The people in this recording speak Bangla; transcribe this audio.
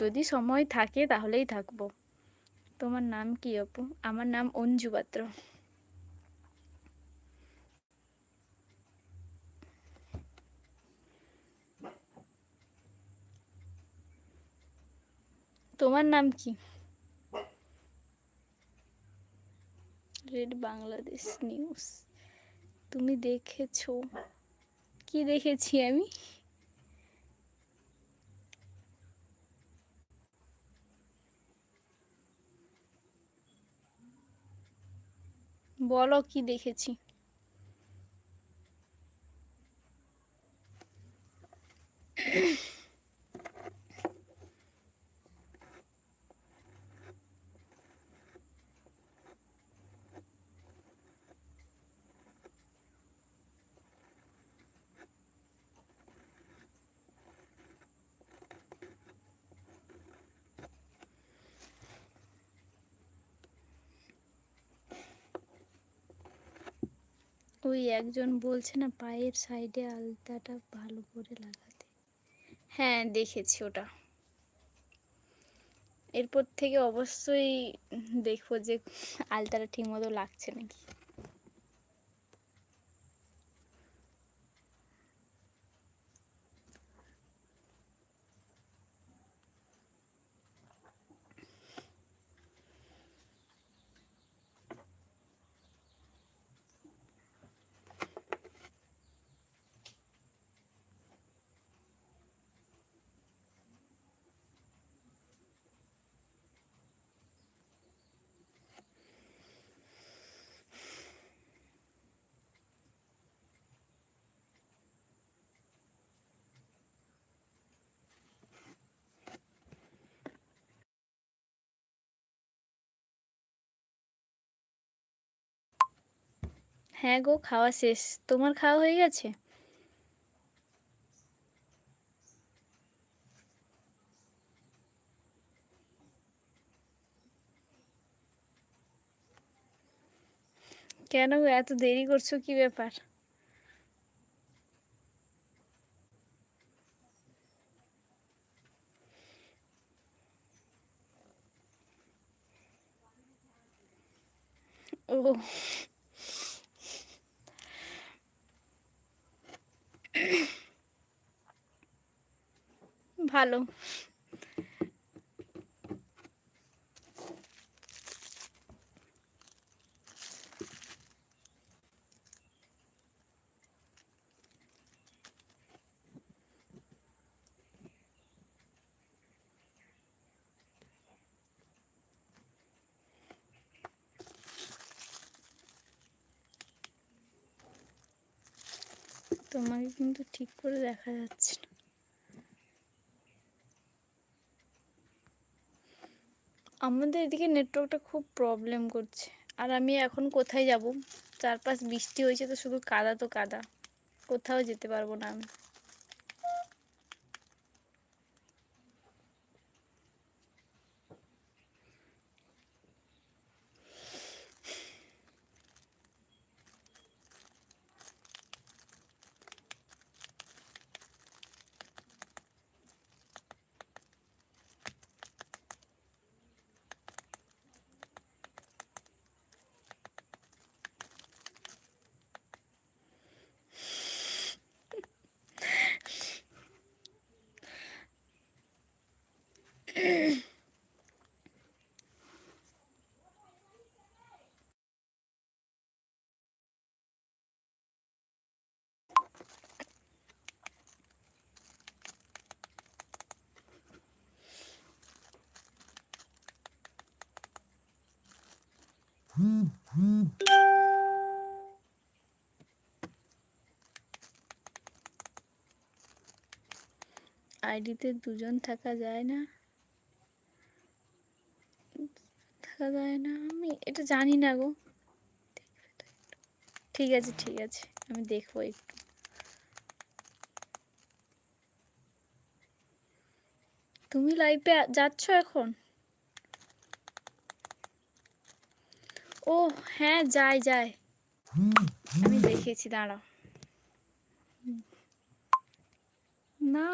যদি সময় থাকে তাহলেই থাকব। তোমার নাম কি অপু? আমার নাম অঞ্জু পাত্র। তোমার নাম কি? Red Bangladesh news. তুমি দেখেছ। কি দেখেছি আমি? বলো কি দেখেছি? ওই একজন বলছে না, পায়ের সাইডে আলতাটা ভালো করে লাগাতে। হ্যাঁ দেখেছি ওটা। এরপর থেকে অবশ্যই দেখব যে আলতাটা ঠিকমতো লাগছে নাকি। হ্যাঁ গো, খাওয়া শেষ। তোমার খাওয়া হয়ে গেছে? কেন এত দেরি করছ? কি ব্যাপার? ও ভালো। তোমাকে কিন্তু ঠিক করে দেখা যাচ্ছে না। আমাদের এদিকে নেটওয়ার্কটা খুব প্রবলেম করছে। আর আমি এখন কোথায় যাব? চারপাশ বৃষ্টি হয়েছে তো শুধু কাদা তো কাদা। কোথাও যেতে পারব না আমি। আইডিতে দুজন থাকা যায় না। থাকা যায় না, আমি এটা জানি না গো। ঠিক আছে ঠিক আছে, আমি দেখব একটু। তুমি লাইভে যাচ্ছ এখন? ও হ্যাঁ যাই যাই আমি দেখেছি দাঁড়াও। না।